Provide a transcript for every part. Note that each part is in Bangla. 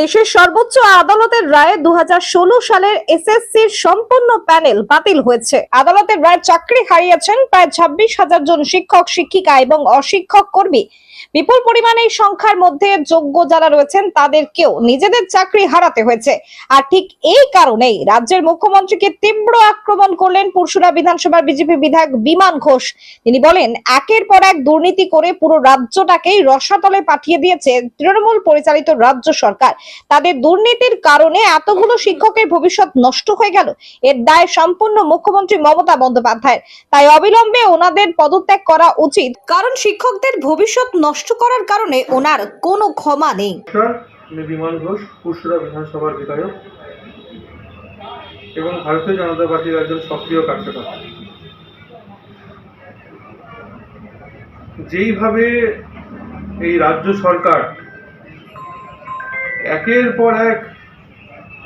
দেশের সর্বোচ্চ আদালতের রায়ে দু হাজার ষোলো সালের এসএসসির সম্পূর্ণ প্যানেল বাতিল হয়েছে। আদালতের রায় চাকরি হারিয়েছেন প্রায় ছাব্বিশ হাজার জন শিক্ষক, শিক্ষিকা এবং অশিক্ষক কর্মী। বিপুল পরিমাণে এই সংখ্যার মধ্যে যোগ্য যারা রয়েছেন, তাদেরকেও নিজেদের চাকরি হারাতে হয়েছে। আর ঠিক এই কারণেই রাজ্যের মুখ্যমন্ত্রীকে তীব্র আক্রমণ করলেন পুরসুরা বিধানসভার বিজেপি বিধায়ক বিমান ঘোষ। তিনি বলেন, একের পর এক দুর্নীতি করে পুরো রাজ্যটাকেই রসাতলে পাঠিয়ে দিয়েছে তৃণমূল পরিচালিত রাজ্য সরকার। তাদের দুর্নীতির কারণে এতগুলো শিক্ষকের ভবিষ্যৎ নষ্ট হয়ে গেল। এর দায় সম্পূর্ণ মুখ্যমন্ত্রী মমতা বন্দ্যোপাধ্যায়ের। তাই অবিলম্বে ওনাদের পদত্যাগ করা উচিত। কারণ শিক্ষকদের ভবিষ্যৎ নষ্ট করার কারণে ওনার কোনো ক্ষমা নেই। বিমান ঘোষ, পুরসুরা বিধানসভার বিধায়ক এবং ভারতীয় জনতা পার্টির একজন সক্রিয় কার্যকর্তা। যেইভাবে এই রাজ্য সরকার একের পর এক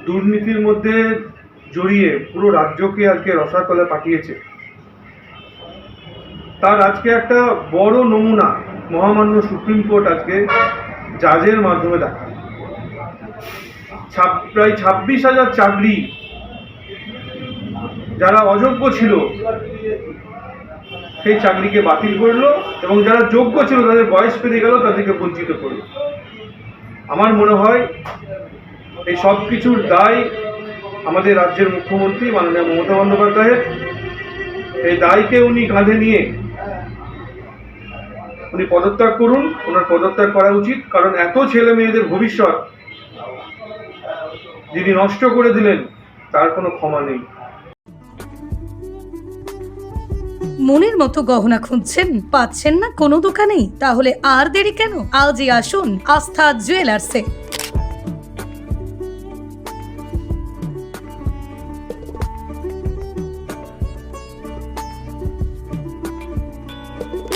দুর্নীতির মধ্যে জড়িয়ে পুরো রাজ্যকে আজকে রসাতলে পাঠিয়েছে, তার আজকে একটা বড় নমুনা মহামান্য সুপ্রিম কোর্ট আজকে জাজের মাধ্যমে ছাব- প্রায় ছাব্বিশ হাজার চাকরি যারা অযোগ্য ছিল, সেই চাকরিকে বাতিল করল এবং যারা যোগ্য ছিল, তাদের বয়স পেরিয়ে গেল তাদেরকে বঞ্চিত করল। আমার মনে হয় এই সব কিছুর দায় আমাদের রাজ্যের মুখ্যমন্ত্রী মাননীয় মমতা বন্দ্যোপাধ্যায়ের। এই দায়কে উনি কাঁধে নিয়ে উনি পদত্যাগ করুন, ওনার পদত্যাগ করা উচিত, কারণ এত ছেলে মেয়েদের ভবিষ্যৎ যিনি নষ্ট করে দিলেন, তার কোনো ক্ষমা নেই। মনের মতো গহনা খুঁজছেন? পাচ্ছেন না? কোনো দোকানেই? তাহলে আর দেরি কেন? আজই আসুন আস্থা জুয়েলার্সে।